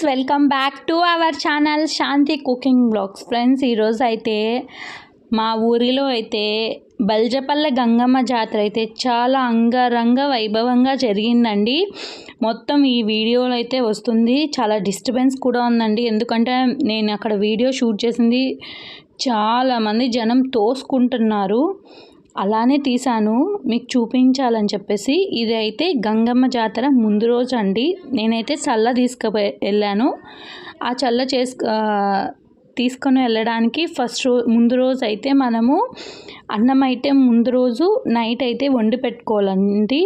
Friends welcome back to our channel Shanti cooking blogs. Friends ఈరోజు అయితే మా ఊరిలో అయితే బల్జపల్లె గంగమ్మ జాతర అయితే చాలా అంగరంగ వైభవంగా జరిగిందండి. మొత్తం ఈ వీడియోలో అయితే వస్తుంది. చాలా డిస్టర్బెన్స్ కూడా ఉందండి. ఎందుకంటే నేను అక్కడ వీడియో షూట్ చేసింది చాలామంది జనం తోసుకుంటున్నారు. అలానే తీసాను మీకు చూపించాలని చెప్పేసి ఇది అయితే గంగమ్మ జాతర ముందు రోజు అండి. నేనైతే చల్ల తీసుకు వెళ్ళాను. ఆ చల్ల చేసు తీసుకొని వెళ్ళడానికి ఫస్ట్ రో ముందు రోజు అయితే మనము అన్నం అయితే ముందు రోజు నైట్ అయితే వండి పెట్టుకోవాలండి.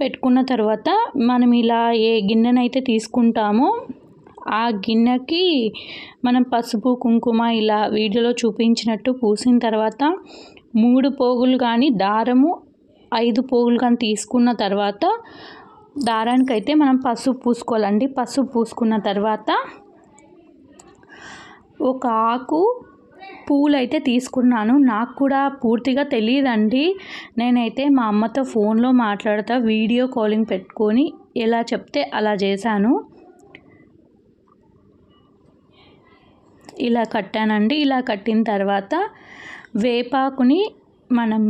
పెట్టుకున్న తర్వాత మనం ఇలా ఏ గిన్నెనైతే తీసుకుంటామో ఆ గిన్నెకి మనం పసుపు కుంకుమ ఇలా వీడియోలో చూపించినట్టు పూసిన తర్వాత మూడు పోగులు కానీ దారము ఐదు పోగులు కానీ తీసుకున్న తర్వాత దారానికైతే మనం పసుపు పూసుకోవాలండి. పసుపు పూసుకున్న తర్వాత ఒక ఆకు పూలు అయితే తీసుకున్నాను. నాకు కూడా పూర్తిగా తెలియదండి. నేనైతే మా అమ్మతో ఫోన్లో మాట్లాడుతా వీడియో కాలింగ్ పెట్టుకొని ఎలా చెప్తే అలా చేశాను. ఇలా కట్టానండి. ఇలా కట్టిన తర్వాత వేపాకుని మనం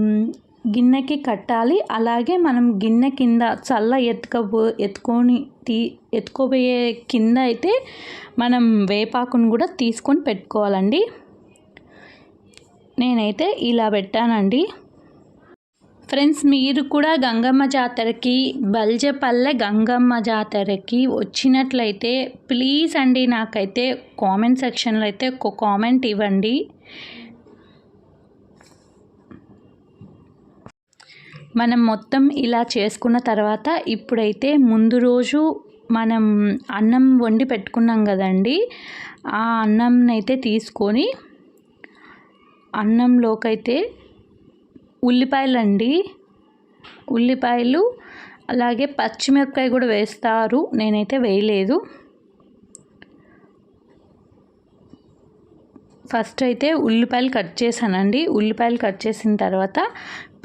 గిన్నెకి కట్టాలి. అలాగే మనం గిన్నె కింద చల్ల ఎత్తుకపో ఎత్తుకొని తీ ఎత్తుకోబోయే కింద అయితే మనం వేపాకును కూడా తీసుకొని పెట్టుకోవాలండి. నేనైతే ఇలా పెట్టానండి. ఫ్రెండ్స్ మీరు కూడా గంగమ్మ జాతరకి బల్జపల్లె గంగమ్మ జాతరకి వచ్చినట్లయితే ప్లీజ్ అండి నాకైతే కామెంట్ సెక్షన్లో అయితే ఒక కామెంట్ ఇవ్వండి. మనం మొత్తం ఇలా చేసుకున్న తర్వాత ఇప్పుడైతే ముందు రోజు మనం అన్నం వండి పెట్టుకున్నాం కదండి ఆ అన్నంనైతే తీసుకొని అన్నంలోకైతే ఉల్లిపాయలు అండి ఉల్లిపాయలు అలాగే పచ్చిమిరపకాయ కూడా వేస్తారు. నేనైతే వేయలేదు. ఫస్ట్ అయితే ఉల్లిపాయలు కట్ చేశానండి. ఉల్లిపాయలు కట్ చేసిన తర్వాత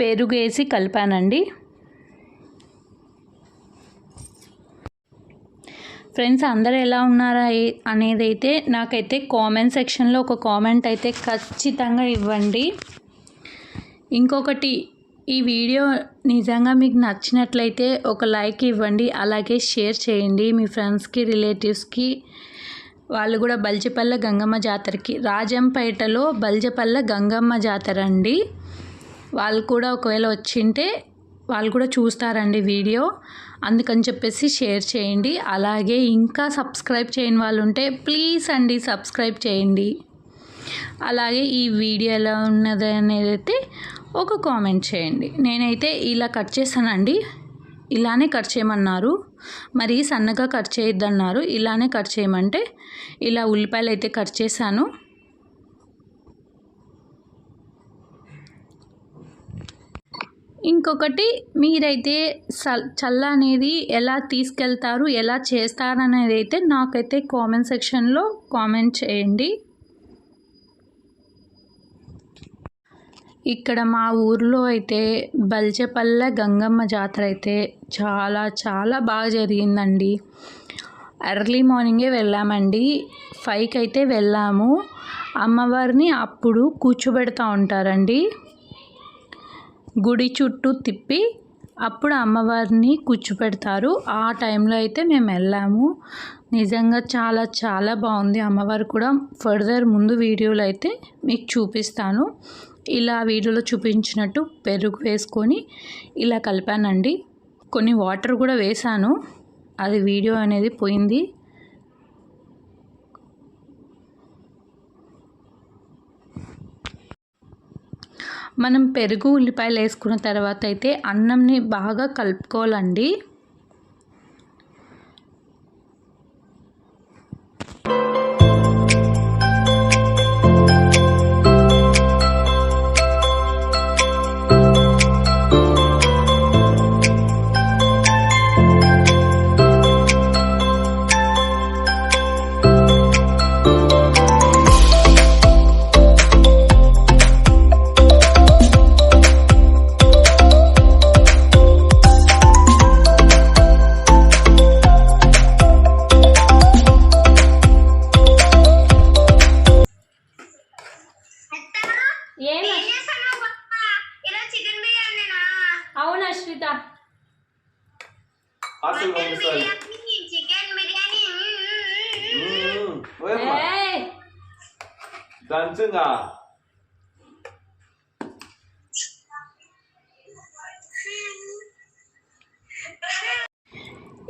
పెరుగు వేసి కలిపానండి. ఫ్రెండ్స్ అందరు ఎలా ఉన్నారా అనేది అయితే నాకైతే కామెంట్ సెక్షన్లో ఒక కామెంట్ అయితే ఖచ్చితంగా ఇవ్వండి. ఇంకొకటి ఈ వీడియో నిజంగా మీకు నచ్చినట్లయితే ఒక లైక్ ఇవ్వండి అలాగే షేర్ చేయండి. మీ ఫ్రెండ్స్కి రిలేటివ్స్కి వాళ్ళు కూడా బల్జపల్ల గంగమ్మ జాతరకి. రాజంపేటలో బల్జపల్లె గంగమ్మ జాతర అండి. వాళ్ళు కూడా ఒకవేళ వచ్చింటే వాళ్ళు కూడా చూస్తారండి వీడియో. అందుకని చెప్పేసి షేర్ చేయండి. అలాగే ఇంకా సబ్స్క్రైబ్ చేయని వాళ్ళు ఉంటే ప్లీజ్ అండి సబ్స్క్రైబ్ చేయండి. అలాగే ఈ వీడియో ఎలా ఉన్నది అనేది అయితే ఒక కామెంట్ చేయండి. నేనైతే ఇలా కట్ చేశానండి. ఇలానే కట్ చేయమన్నారు. మరి సన్నగా కట్ చేయొద్దన్నారు. ఇలానే కట్ చేయమంటే ఇలా ఉల్లిపాయలు అయితే కట్ చేశాను. ఇంకొకటి మీరైతే చల్ల అనేది ఎలా తీసుకెళ్తారు ఎలా చేస్తారు అనేది అయితే నాకైతే కామెంట్ సెక్షన్లో కామెంట్ చేయండి. ఇక్కడ మా ఊర్లో అయితే బల్జపల్లె గంగమ్మ జాతర అయితే చాలా చాలా బాగా జరిగిందండి. ఎర్లీ మార్నింగే వెళ్ళామండి. ఫైవ్కి అయితే వెళ్ళాము. అమ్మవారిని అప్పుడు కూర్చోబెడతా ఉంటారండి. గుడి చుట్టూ తిప్పి అప్పుడు అమ్మవారిని కూర్చోపెడతారు. ఆ టైంలో అయితే మేము వెళ్ళాము. నిజంగా చాలా చాలా బాగుంది. అమ్మవారు కూడా ఫర్దర్ ముందు వీడియోలు అయితే మీకు చూపిస్తాను. ఇలా వీడియోలో చూపించినట్టు పెరుగు వేసుకొని ఇలా కలిపానండి. కొన్ని వాటర్ కూడా వేసాను అది వీడియో అనేది పోయింది. మనం పెరుగు ఉల్లిపాయలు వేసుకున్న తర్వాత అయితే అన్నంని బాగా కలుపుకోవాలండి.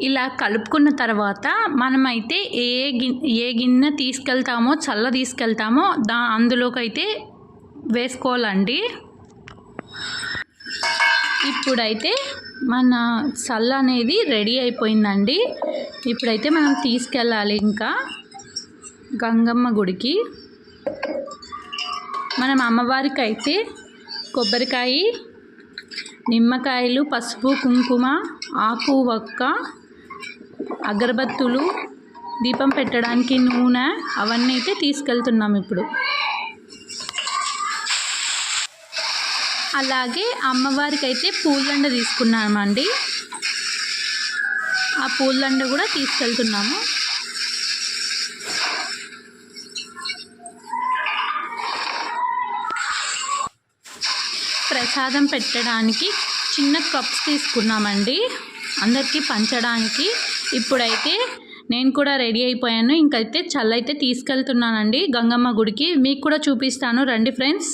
ఇలా కలుపుకున్న తర్వాత మనమైతే ఏ గిన్నె ఏ గిన్నె తీసుకెళ్తామో చల్ల తీసుకెళ్తామో దా అందులోకి అయితే వేసుకోవాలండి. ఇప్పుడైతే మన చల్ల అనేది రెడీ అయిపోయిందండి. ఇప్పుడైతే మనం తీసుకెళ్ళాలి ఇంకా గంగమ్మ గుడికి. మనం అమ్మవారికి అయితే కొబ్బరికాయ నిమ్మకాయలు పసుపు కుంకుమ ఆకు వక్క అగరబత్తులు దీపం పెట్టడానికి నూనె అవన్నీ అయితే తీసుకెళ్తున్నాం ఇప్పుడు. అలాగే అమ్మవారికి అయితే పూలండ తీసుకున్నామండి. ఆ పూలండ కూడా తీసుకెళ్తున్నాము. ప్రసాదం పెట్టడానికి చిన్న కప్స్ తీసుకున్నామండి. అందరికీ పంచడానికి ఇప్పుడైతే నేను కూడా రెడీ అయిపోయాను. ఇంకైతే చల్లైతే తీసుకెళ్తున్నానండి గంగమ్మ గుడికి. మీకు కూడా చూపిస్తాను. రండి ఫ్రెండ్స్.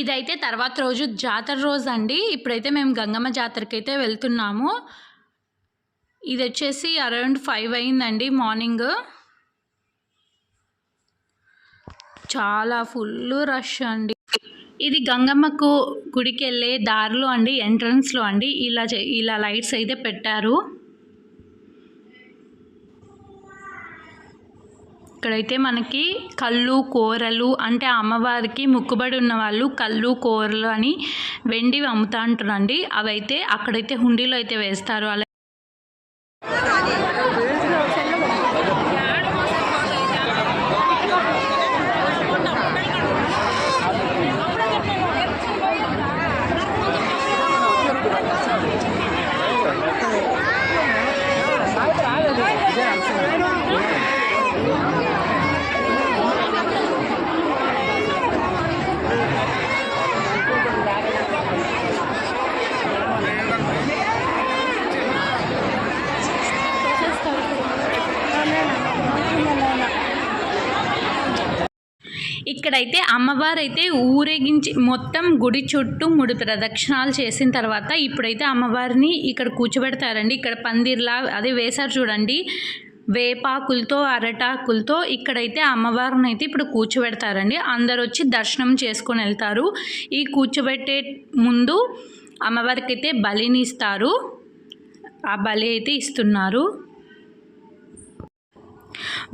ఇదైతే తర్వాత రోజు జాతర రోజు అండి ఇప్పుడైతే మేము గంగమ్మ జాతరకి అయితే వెళ్తున్నాము. ఇది వచ్చేసి అరౌండ్ ఫైవ్ అయిందండి మార్నింగ్. చాలా ఫుల్ రష్ అండి. ఇది గంగమ్మకు గుడికి వెళ్ళే దారిలో అండి ఎంట్రన్స్లో అండి. ఇలా ఇలా లైట్స్ అయితే పెట్టారు. ఇక్కడైతే మనకి కళ్ళు కూరలు అంటే అమ్మవారికి ముక్కుబడి ఉన్న వాళ్ళు కళ్ళు కూరలు అని వెండివి అమ్ముతా అంటారండి. అవైతే అక్కడైతే హుండీలో అయితే వేస్తారు. అలా అయితే అమ్మవారు అయితే ఊరేగించి మొత్తం గుడి చుట్టూ మూడు ప్రదక్షిణాలు చేసిన తర్వాత ఇప్పుడైతే అమ్మవారిని ఇక్కడ కూర్చోబెడతారండి. ఇక్కడ పందిర్లా అదే వేశారు చూడండి. వేపాకులతో అరటాకులతో ఇక్కడైతే అమ్మవారిని అయితే ఇప్పుడు కూర్చోబెడతారండి. అందరు వచ్చి దర్శనం చేసుకొని వెళ్తారు. ఈ కూర్చోబెట్టే ముందు అమ్మవారికి అయితే బలిని ఇస్తారు. ఆ బలి అయితే ఇస్తున్నారు.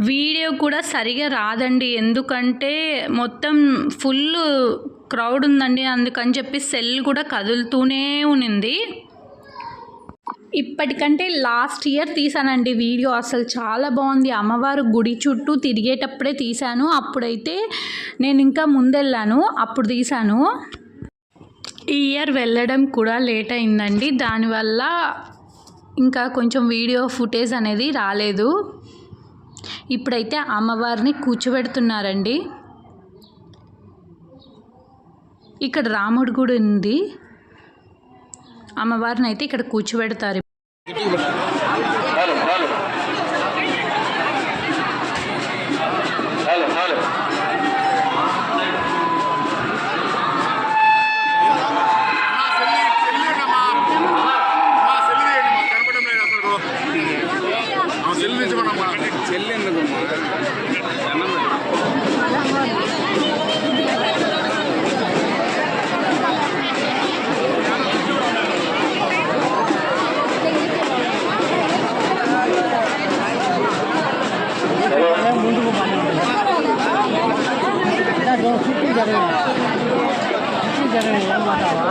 వీడియో కూడా సరిగా రాదండి. ఎందుకంటే మొత్తం ఫుల్ క్రౌడ్ ఉందండి. అందుకని చెప్పి సెల్ కూడా కదులుతూనే ఉన్నింది. ఇప్పటికంటే లాస్ట్ ఇయర్ తీసానండి వీడియో. అసలు చాలా బాగుంది. అమ్మవారు గుడి చుట్టూ తిరిగేటప్పుడే తీశాను. అప్పుడైతే నేను ఇంకా ముందెళ్ళాను. అప్పుడు తీశాను. ఈ ఇయర్ వెళ్ళడం కూడా లేట్ అయిందండి. దానివల్ల ఇంకా కొంచెం వీడియో ఫుటేజ్ అనేది రాలేదు. ఇప్పుడైతే అమ్మవారిని కూర్చోబెడుతున్నారండి. ఇక్కడ రాముడు గుడి ఉంది. అమ్మవారిని అయితే ఇక్కడ కూర్చోబెడతారు. 我去站下，出去站着，我没。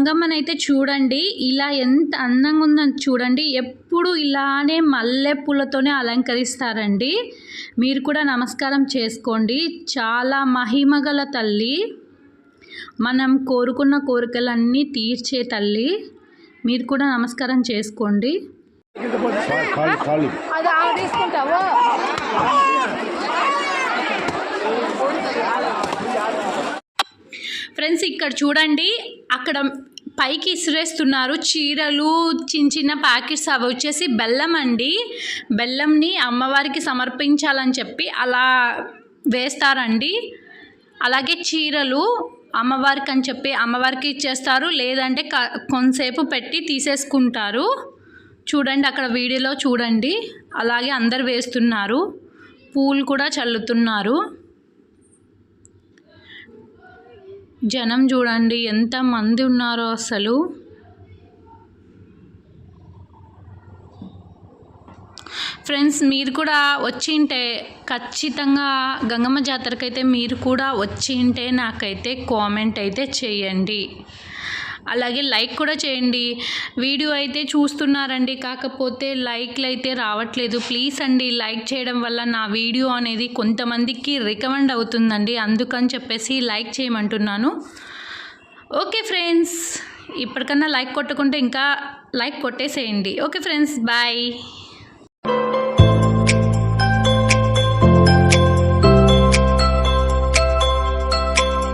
ఫ్రెండ్స్ గంగమ్మని అయితే చూడండి. ఇలా ఎంత అందంగా ఉందో చూడండి. ఎప్పుడు ఇలానే మల్లె పూలతోనే అలంకరిస్తారండి. మీరు కూడా నమస్కారం చేసుకోండి. చాలా మహిమగల తల్లి. మనం కోరుకున్న కోరికలన్నీ తీర్చే తల్లి. మీరు కూడా నమస్కారం చేసుకోండి. ఫ్రెండ్స్ ఇక్కడ చూడండి. అక్కడ పైకి ఇసిరేస్తున్నారు. చీరలు చిన్న చిన్న ప్యాకెట్స్ అవి వచ్చేసి బెల్లం అండి. బెల్లంని అమ్మవారికి సమర్పించాలని చెప్పి అలా వేస్తారండి. అలాగే చీరలు అమ్మవారికి అని చెప్పి అమ్మవారికి ఇచ్చేస్తారు. లేదంటే క- కొంతసేపు పెట్టి తీసేసుకుంటారు. చూడండి అక్కడ వీడియోలో చూడండి. అలాగే అందరు వేస్తున్నారు. పూలు కూడా చల్లుతున్నారు. జనం చూడండి ఎంత మంది ఉన్నారో అసలు. ఫ్రెండ్స్ మీరు కూడా వచ్చింటే ఖచ్చితంగా గంగమ్మ జాతరకైతే అయితే మీరు కూడా వచ్చింటే నాకైతే కామెంట్ అయితే చేయండి. అలాగే లైక్ కూడా చేయండి. వీడియో అయితే చూస్తున్నారండి. కాకపోతే లైక్లు అయితే రావట్లేదు. ప్లీజ్ అండి లైక్ చేయడం వల్ల నా వీడియో అనేది కొంతమందికి రికమెండ్ అవుతుందండి. అందుకని చెప్పేసి లైక్ చేయమంటున్నాను. ఓకే ఫ్రెండ్స్ ఇప్పటికన్నా లైక్ కొట్టకుంటే ఇంకా లైక్ కొట్టేసేయండి. Okay friends bye.